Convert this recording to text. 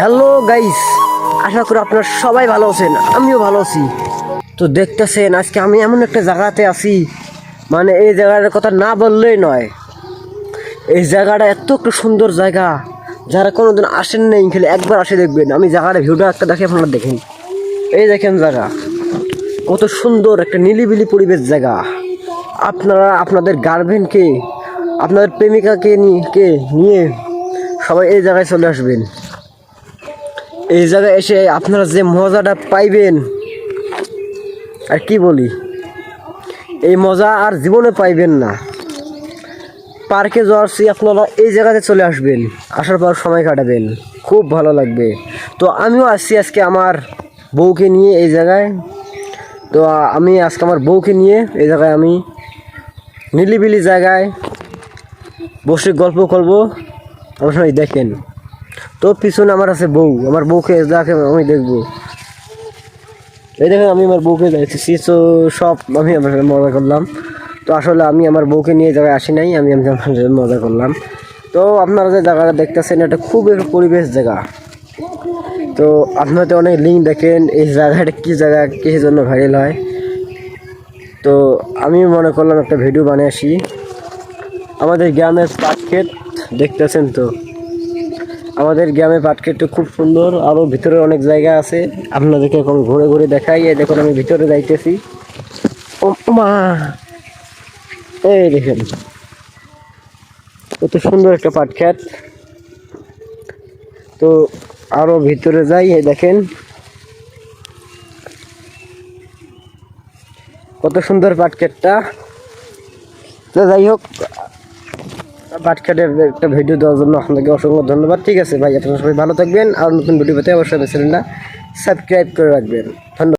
Hello guys আশা করি আপনারা সবাই ভালো আছেন। আমিও ভালো আছি। তো দেখতেছেন, আজকে আমি এমন একটা জায়গাতে আছি। মানে এই জায়গাটার কথা না বললেই নয়। এই জায়গাটা এত একটা সুন্দর জায়গা। যারা কোনোদিন আসেন নেই, খেলে একবার আসে দেখবেন। আমি জায়গাটা ভিউটা একটা দেখে আপনারা দেখেন। এই দেখেন জায়গা। কত সুন্দর একটা নিলিবিলি পরিবেশ জায়গা। আপনারা আপনাদের গার্লফ্রেন্ডকে আপনাদের প্রেমিকাকে নিয়ে কে নিয়ে সবাই এই জায়গায় চলে আসবেন। এই জায়গায় এসে আপনারা যে মজাটা পাইবেন, আর কি বলি? এই মজা আর জীবনে পাইবেন না। পার্কে যাওয়ার চেয়ে আপনারা এই জায়গাতে চলে আসবেন, আসার পর সময় কাটাবেন। খুব ভালো লাগবে। তো আমিও আসছি আজকে আমার বউকে নিয়ে এই জায়গায়। তো আমি আজকে আমার বউকে নিয়ে এই জায়গায় আমি নিলিবিলি জায়গায় বসে গল্প করব। সবাই দেখেন। তো পিছনে আমার আছে বউ। আমার বউকে যাকে আমি দেখব। এই দেখেন, আমি আমার বউকে দেখতেছি। তো সব আমি আমার মজা করলাম। তো আসলে আমি আমার বউকে নিয়ে জায়গায় আসি নাই, আমি আমি আমার মজা করলাম। তো আপনারা যে জায়গাটা দেখতেছেন, এটা খুব একটা পরিবেশ জায়গা। তো আপনারা তো অনেক লিঙ্ক দেখেন, এই জায়গাটা কী জায়গা, কিসের জন্য ভাইরাল হয়। তো আমি মনে করলাম একটা ভিডিও বানিয়ে আসি। আমাদের গ্রামের পাট ক্ষেত দেখতেছেন তো? আমাদের গ্রামে পাট ক্ষেতটা খুব সুন্দর আরও ভিতরে অনেক জায়গা আছে। আপনাদেরকে এখন ঘুরে ঘুরে দেখাই। এই দেখুন, আমি ভিতরে যাইতেছি। মা এই দেখেন, কত সুন্দর একটা পাট ক্ষেত তো আরও ভিতরে যাই, এই দেখেন। কত সুন্দর পাট ক্ষেতটা তো যাই হোক পাটকাটের একটা ভিডিও দেওয়ার জন্য আপনাকে অসংখ্য ধন্যবাদ। ঠিক আছে ভাই, আপনারা সবাই ভালো থাকবেন। আর নতুন ভিডিও পেতে অবশ্যই চ্যানেলটা সাবস্ক্রাইব করে রাখবেন। ধন্যবাদ।